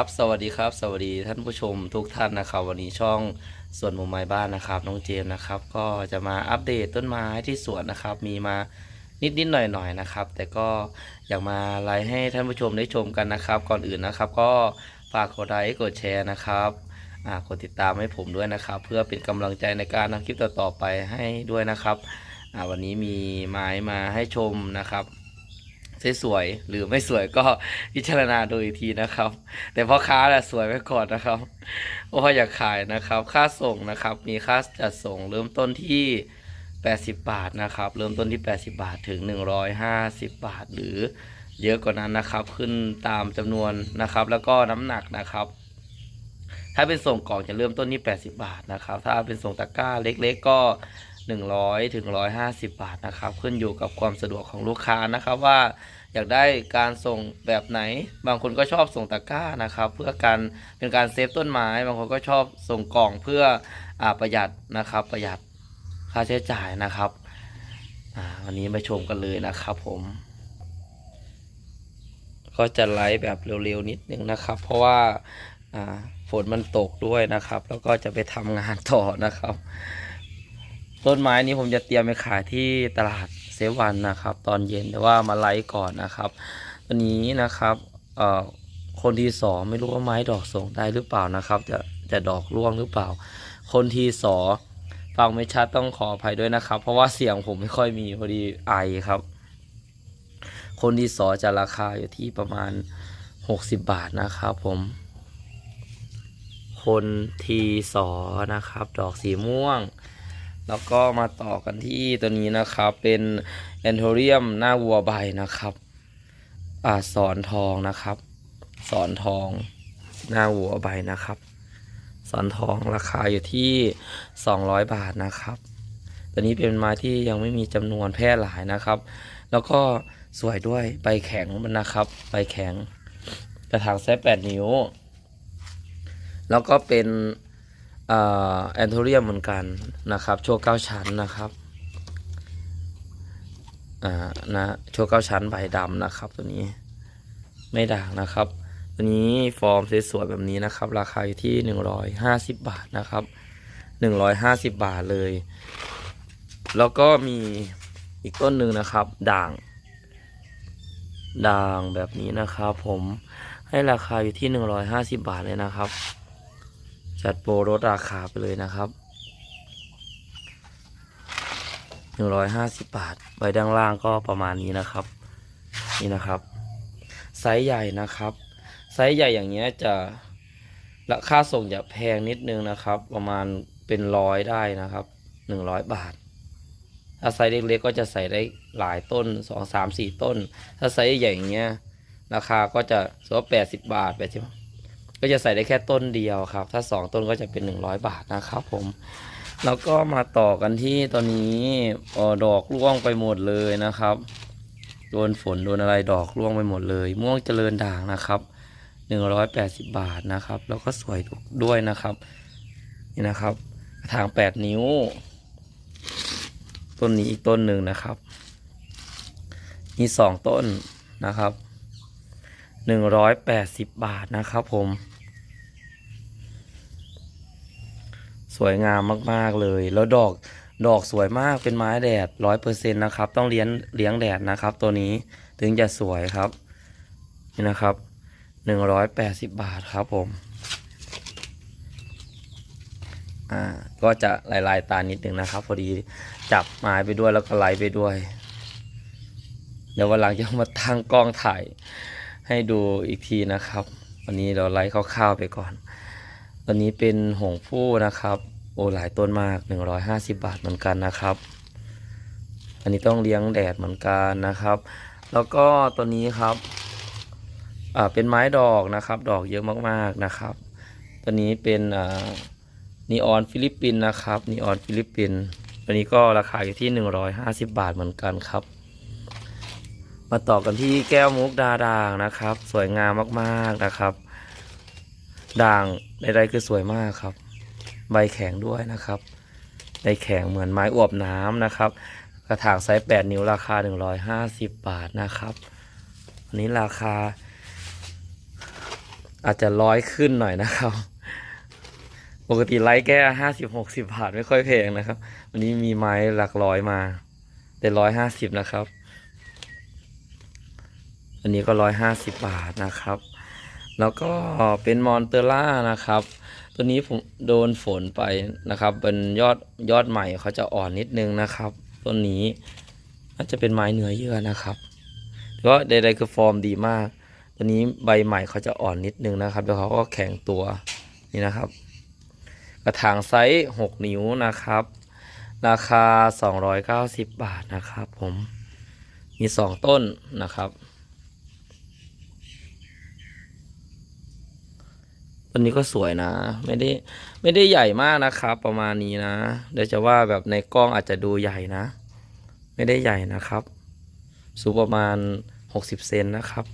ครับสวัสดีครับ สวัสดีท่านผู้ชมทุกท่านนะครับ วันนี้ช่องสวนมุมไม้บ้านนะครับ น้องเจมส์นะครับ ก็จะมาอัปเดตต้นไม้ที่สวนนะครับ มีมานิดนิดหน่อยหน่อยนะครับ แต่ก็อยากมาไลฟ์ให้ท่านผู้ชมได้ชมกันนะครับ ก่อนอื่นนะครับ ก็ฝากกดไลค์กดแชร์นะครับอ่ากดติดตามให้ผมด้วยนะครับ เพื่อเป็นกำลังใจในการทำคลิปต่อๆไปให้ด้วยนะครับอ่าวันนี้มีไม้มาให้ชมนะครับ สวยๆหรือไม่สวยก็พิจารณาดูอีกทีนะครับ แต่พ่อค้าแหละสวยไว้ก่อนนะครับเพราะอยากขายนะครับ ค่าส่งนะครับ มีค่าจัดส่งเริ่มต้นที่ 80 บาทนะครับ เริ่มต้นที่ 80 บาทถึง 150 บาท หรือเยอะกว่านั้นนะครับ ขึ้นตามจำนวนนะครับ แล้วก็น้ำหนักนะครับ ถ้าเป็นส่งกล่องจะเริ่มต้นที่ 80 บาทนะครับ ถ้าเป็นส่งตะกร้าเล็ก ๆ ก็100ถึง150 บาทนะครับ ขึ้นอยู่กับความสะดวกของลูกค้านะครับว่า อยากได้การส่งแบบไหน บางคนก็ชอบส่งตะกร้านะครับ เพื่อการเป็นการเซฟต้นไม้ บางคนก็ชอบส่งกล่องเพื่ออประหยัดนะครับ ประหยัดค่าใช้จ่ายนะครับวันนี้มาชมกันเลยนะครับผม ก็จะไลฟ์แบบเร็วๆนิดนึงนะครับ เพราะว่าฝนมันตกด้วยนะครับ แล้วก็จะไปทำงานต่อนะครับ ต้นไม้นี้ผมจะเตรียมไปขายที่ตลาด เซวันนะครับ ตอนเย็นแต่ว่ามาไลฟ์ก่อนนะครับตัวนี้นะครับเอ่อคนที่สองไม่รู้ว่าไม้ดอกส่งได้หรือเปล่านะครับ จะจะดอกร่วงหรือเปล่า คนที่สองฟังไม่ชัดต้องขออภัยด้วยนะครับ เพราะว่าเสียงผมไม่ค่อยมีพอดีไอครับ คนที่สองจะราคาอยู่ที่ประมาณ 60 บาทนะครับผม คนทีสอนะครับ ดอกสีม่วง แล้วก็มาต่อกันที่ตัวนี้นะครับเป็นแอนโทเรียมหน้าวัวใบนะครับอ่าสอนทองนะครับ สอนทองหน้าวัวใบนะครับ สอนทองราคาอยู่ที่ 200 บาทนะครับ ตัวนี้เป็นไม้ที่ยังไม่มีจำนวนแพร่หลายนะครับ แล้วก็สวยด้วยใบแข็งมันนะครับ ใบแข็งกระถางไซส์8นิ้ว แล้วก็เป็น แอนโทเรียมเหมือนกันนะครับ โชว์เก้าชั้นนะครับอ่านะโชว์เก้าชั้นใบดำนะครับ ตัวนี้ไม่ด่างนะครับ ตัวนี้ฟอร์มสวยๆแบบนี้นะครับ ราคาอยู่ที่หนึ่งร้อยห้าสิบบาทนะครับหนึ่งร้อยห้าสิบบาทเลย แล้วก็มีอีกต้นหนึ่งนะครับ ด่าง ด่างแบบนี้นะครับ ผมให้ราคาอยู่ที่หนึ่งร้อยห้าสิบบาทเลยนะครับ จัดโปรลดราคาไปเลยนะครับหนึ่งร้อยห้าสิบบาทใบด้านล่างก็ประมาณนี้นะครับ นี่นะครับ ไซส์ใหญ่นะครับ ไซส์ใหญ่อย่างเงี้ยจะราคาส่งจะแพงนิดนึงนะครับ ประมาณเป็นร้อยได้นะครับหนึ่งร้อยบาท ถ้าไซส์เล็กๆก็จะใส่ได้หลายต้นสองสามสี่ต้น ถ้าไซส์ใหญ่อย่างเงี้ยราคาก็จะสมมติแปดสิบบาทแปดสิบ ก็จะใส่ได้แค่ต้นเดียวครับ ถ้าสองต้นก็จะเป็นหนึ่งร้อยบาทนะครับผม แล้วก็มาต่อกันที่ตอนนี้ออดอกร่วงไปหมดเลยนะครับ โดนฝนโดนอะไรดอกร่วงไปหมดเลย ม่วงเจริญด่างนะครับหนึ่งร้อยแปดสิบบาทนะครับ แล้วก็สวยด้วยนะครับ นี่นะครับกระถางแปดนิ้ว ต้นนี้อีกต้นหนึ่งนะครับ มีสองต้นนะครับ หนึ่งร้อยแปดสิบบาทนะครับผม สวยงามมากๆเลย แล้วดอกดอกสวยมากเป็นไม้แดดร้อยเปอร์เซ็นต์นะครับ ต้องเลี้ยงเลี้ยงแดดนะครับ ตัวนี้ถึงจะสวยครับ นี่นะครับหนึ่งร้อยแปดสิบบาทครับผมอ่าก็จะลายลายตานิดหนึ่งนะครับ พอดีจับไม้ไปด้วยแล้วก็ไลไปด้วย เดี๋ยววันหลังจะมาตั้งกล้องถ่าย ให้ดูอีกทีนะครับ วันนี้เราไล่คร่าวๆไปก่อนตอนนี้เป็นหงผู้นะครับ โอ้หลายต้นมาก 150 บาทเหมือนกันนะครับ อันนี้ต้องเลี้ยงแดดเหมือนกันนะครับ แล้วก็ตัวนี้ครับอ่าเป็นไม้ดอกนะครับ ดอกเยอะมากๆนะครับ ตัวนี้เป็นอ่านีออนฟิลิปปินส์นะครับนีออนฟิลิปปินส์ตัวนี้ก็ราคาอยู่ที่ 150 บาทเหมือนกันครับ มาต่อกันที่แก้วมุกดาด่างนะครับ สวยงามมากๆนะครับ ด่างใดๆคือสวยมากครับ ใบแข็งด้วยนะครับใบแข็งเหมือนไม้อวบน้ำนะครับ กระถางไซส์ 8 นิ้วราคา 150 บาทนะครับอันนี้ราคา อาจจะร้อยขึ้นหน่อยนะครับ ปกติไลท์แก้ห้าสิบหกสิบาทไม่ค่อยแพงนะครับ วันนี้มีไม้หลักร้อยมา แต่ร้อยห้าสิบนะครับ อันนี้ก็ร้อยห้าสิบบาทนะครับ แล้วก็เป็นมอนเตอร่านะครับ ตัวนี้ผมโดนฝนไปนะครับ เป็นยอดยอดใหม่เขาจะอ่อนนิดนึงนะครับต้นนี้น่าจะเป็นไม้เนื้อเยื่อนะครับแต่ว่าใดๆคือฟอร์มดีมาก ตัวนี้ใบใหม่เขาจะอ่อนนิดนึงนะครับแล้วเขาก็แข็งตัวนี่นะครับ กระถางไซส์6นิ้วนะครับ ราคา290บาทนะครับ ผมมี2ต้นนะครับ ต้นนี้ก็สวยนะ ไม่ได้ไม่ได้ใหญ่มากนะครับ ประมาณนี้นะเดี๋ยวจะว่าแบบในกล้องอาจจะดูใหญ่นะ ไม่ได้ใหญ่นะครับ สูงประมาณ 60 เซนนะครับ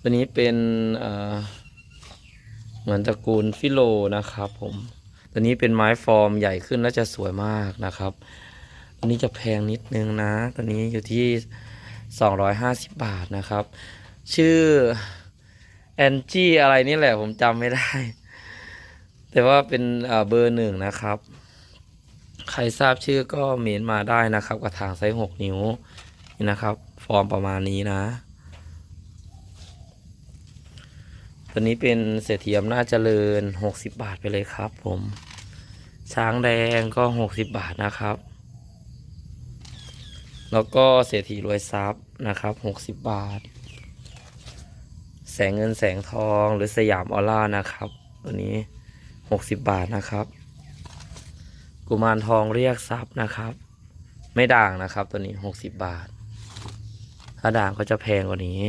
ตัวนี้เป็นเเหมือนตระกูลฟิโลนะครับผมตัวนี้เป็นไม้ฟอร์มใหญ่ขึ้นแล้วจะสวยมากนะครับตัวนี้จะแพงนิดนึงนะตัวนี้อยู่ที่ 250 บาทนะครับ ชื่อ แอนจี้อะไรนี่แหละผมจำไม่ได้ แต่ว่าเป็นเบอร์หนึ่งนะครับ ใครทราบชื่อก็เมนมาได้นะครับกระถางไซส์6นิ้วนี่นะครับ ฟอร์มประมาณนี้นะตัวนี้เป็นเศรษฐีอำนาจเจริญ60บบาทไปเลยครับ ผม ช้างแดงก็60บบาทนะครับ แล้วก็เศรษฐีรวยทรัพย์นะครับ60บาท แสงเงินแสงทองหรือสยามออร่านะครับตัวนี้60บาทนะครับ กุมารทองเรียกทรัพย์นะครับ ไม่ด่างนะครับ ตัวนี้60บาท ถ้าด่างก็จะแพงกว่านี้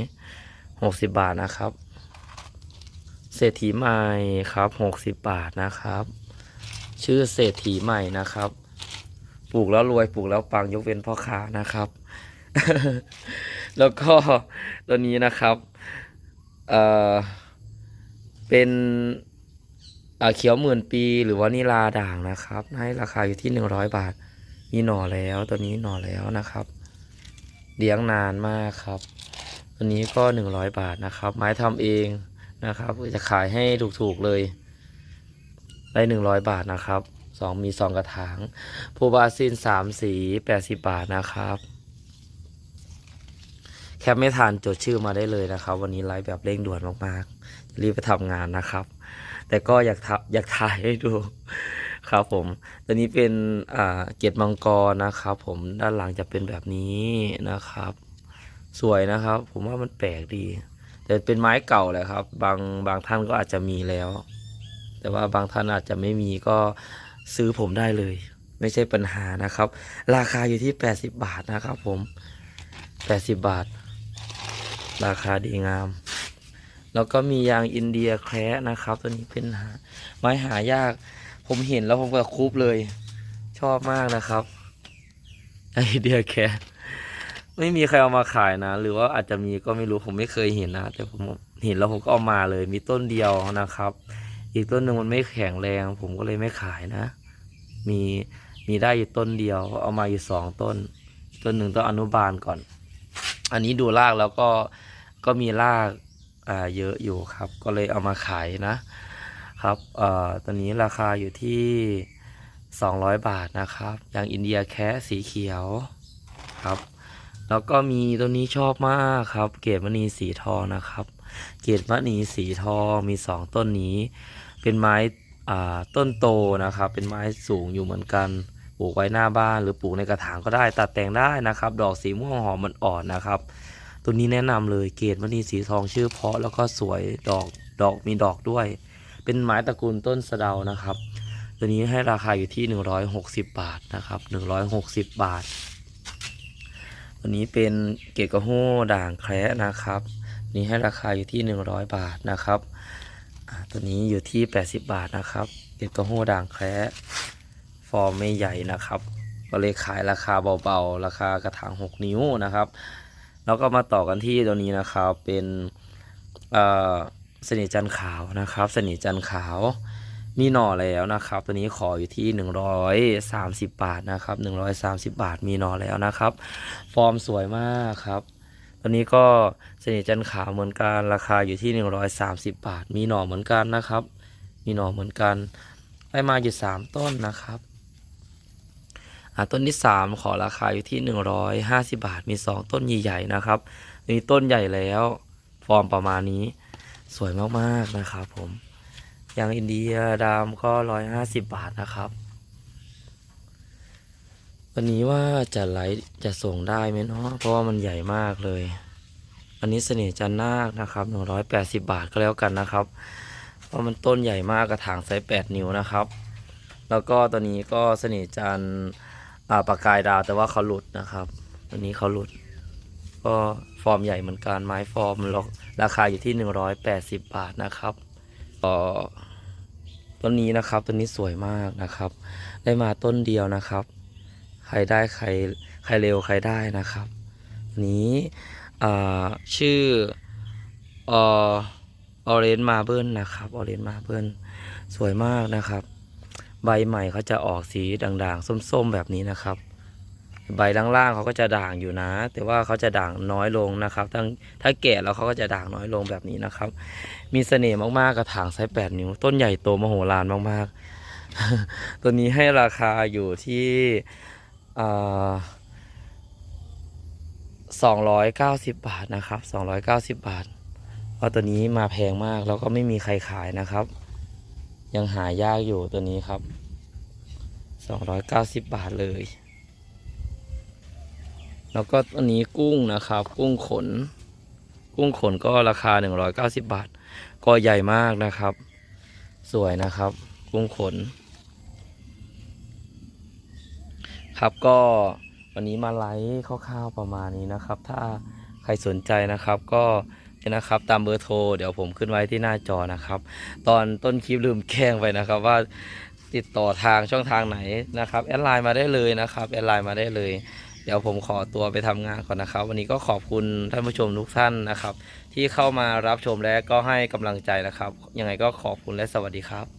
60บาทนะครับ เศรษฐีใหม่ครับหกสิบบาทนะครับ ชื่อเศรษฐีใหม่นะครับปลูกแล้วรวยปลูกแล้วปังยกเว้นพ่อค้านะครับ แล้วก็ตัวนี้นะครับ เอ่อเป็นเขียวหมื่นปีหรือว่านิลาด่างนะครับ ให้ราคาอยู่ที่หนึ่งร้อยบาท มีหน่อแล้วตัวนี้หน่อแล้วนะครับเลี้ยงนานมากครับ ตัวนี้ก็หนึ่งร้อยบาทนะครับ ไม้ทำเองนะครับ จะขายให้ถูกๆเลย ได้หนึ่งร้อยบาทนะครับสองมีสองกระถางภูบาซินสามสีแปดสิบบาทนะครับ แคปไม่ทันจดชื่อมาได้เลยนะครับ วันนี้ไลฟ์แบบเร่งด่วนมากๆจะรีบไปทำงานนะครับ แต่ก็อยากทอยากถ่ายให้ดูครับผมตัวนี้เป็นอ่าเกล็ดมังกรนะครับ ผมด้านหลังจะเป็นแบบนี้นะครับ สวยนะครับ ผมว่ามันแปลกดี แต่เป็นไม้เก่าแหละครับ บางบางท่านก็อาจจะมีแล้ว แต่ว่าบางท่านอาจจะไม่มีก็ซื้อผมได้เลย ไม่ใช่ปัญหานะครับ ราคาอยู่ที่ 80 บาทนะครับผม 80 บาท ราคาดีงาม แล้วก็มียางอินเดียแคระนะครับ ตัวนี้เป็นหาไม้หายาก ผมเห็นแล้วผมก็คุบเลย ชอบมากนะครับไอเดียแคระไม่มีใครเอามาขายนะ หรือว่าอาจจะมีก็ไม่รู้ผมไม่เคยเห็นนะ แต่ผมเห็นแล้วผมก็เอามาเลย มีต้นเดียวนะครับ อีกต้นหนึ่งมันไม่แข็งแรง ผมก็เลยไม่ขายนะ มีมีได้อยู่ต้นเดียว เอามาอยู่สองต้น ต้นหนึ่งต้องอนุบาลก่อน อันนี้ดูรากแล้วก็ ก็มีรากอ่าเยอะอยู่ครับ ก็เลยเอามาขายนะครับเอ่อตัวนี้ราคาอยู่ที่ 200 บาทนะครับ อย่างอินเดียแคะสีเขียวครับ แล้วก็มีตัวนี้ชอบมากครับ เกรดมณีสีทองนะครับ เกรดมณีสีทองมีสองต้นนี้ เป็นไม้อ่าต้นโตนะครับ เป็นไม้สูงอยู่เหมือนกันปลูกไว้หน้าบ้านหรือปลูกในกระถางก็ได้ตัดแต่งได้นะครับ ดอกสีม่วงหอมมันอ่อนนะครับ ตัวนี้แนะนำเลยเกรดมณีสีทองชื่อเพาะแล้วก็สวยดอกดอกมีดอกด้วย เป็นไม้ตระกูลต้นสะเดานะครับ ตัวนี้ให้ราคาอยู่ที่ 160 บาทนะครับ 160 บาท ตัวนี้เป็นเกตกระโห้ด่างแคระนะครับ นี่ให้ราคาอยู่ที่ 100 บาทนะครับตัวนี้อยู่ที่ 80 บาทนะครับ เกตกระโห้ด่างแคระฟอร์มไม่ใหญ่นะครับ ก็เลยขายราคาเบาๆ ราคากระถาง 6 นิ้วนะครับ แล้วก็มาต่อกันที่ตัวนี้นะครับเป็นเสนิทจันขาวนะครับ เสนิทจันขาวมีหน่อแล้วนะครับ ตัวนี้ขออยู่ที่ 130 บาทนะครับ 130 บาทมีหน่อแล้วนะครับ ฟอร์มสวยมากครับ ตัวนี้ก็เสน่ห์จันขาวเหมือนกันราคาอยู่ที่ 130 บาท มีหน่อเหมือนกันนะครับ มีหน่อเหมือนกันได้มาอยู่ 3 ต้นนะครับ ต้นที่ 3 ขอราคาอยู่ที่ 150 บาท มี 2 ต้นใหญ่ๆนะครับมีต้นใหญ่แล้ว ฟอร์มประมาณนี้ สวยมากๆนะครับผมอย่างอินเดียดามก็ 150 บาทนะครับวันนี้ว่าจะไลฟ์จะส่งได้ไหมเนาะเพราะว่ามันใหญ่มากเลย อันนี้เสน่ห์จันนาคนะครับหนึ่งร้อยแปดสิบาทก็แล้วกันนะครับ เพราะมันต้นใหญ่มากกระถางไซส์แปดนิ้วนะครับ แล้วก็ตัวนี้ก็เสน่ห์จันทร์ อ่าประกายดาวแต่ว่าเขาหลุดนะครับตัวนี้เขาหลุด ก็ฟอร์มใหญ่เหมือนกันไม้ฟอร์มราคาอยู่ที่หนึ่งร้อยแปดสิบบาทนะครับต่อต้นนี้นะครับต้นนี้สวยมากนะครับ ได้มาต้นเดียวนะครับ ใครได้ใครใครเร็วใครได้นะครับนี้อ่าชื่อออเรนมาเบิลนะครับออเรนมาเบิลสวยมากนะครับ ใบใหม่เขาจะออกสีด่างๆ ส้มๆ แบบนี้นะครับ ใบล่างๆเขาก็จะด่างอยู่นะ แต่ว่าเขาจะด่างน้อยลงนะครับทั้งถ้าแก่แล้วเขาก็จะด่างน้อยลงแบบนี้นะครับ มีเสน่ห์มากๆกระถางไซส์8นิ้ว ต้นใหญ่โตมโหฬารมากๆ ตัวนี้ให้ราคาอยู่ที่สองร้อยเก้าสิบบาทนะครับสองร้อยเก้าสิบบาทเพราะตัวนี้มาแพงมากแล้วก็ไม่มีใครขายนะครับ ยังหายากอยู่ตัวนี้ครับสองร้อยเก้าสิบบาทเลย แล้วก็ตัวนี้กุ้งนะครับ กุ้งขน กุ้งขนก็ราคาหนึ่งร้อยเก้าสิบบาท ก็ใหญ่มากนะครับ สวยนะครับ กุ้งขน ครับก็วันนี้มาไลฟ์คร่าวๆประมาณนี้นะครับ ถ้าใครสนใจนะครับก็ นะครับ ตามเบอร์โทร เดี๋ยวผมขึ้นไว้ที่หน้าจอนะครับ ตอนต้นคลิปลืมแจ้งไปนะครับว่าติดต่อทางช่องทางไหนนะครับแอดไลน์มาได้เลยนะครับแอดไลน์มาได้เลย เดี๋ยวผมขอตัวไปทำงานก่อนนะครับ วันนี้ก็ขอบคุณท่านผู้ชมทุกท่านนะครับ ที่เข้ามารับชมและก็ให้กำลังใจนะครับ ยังไงก็ขอบคุณและสวัสดีครับ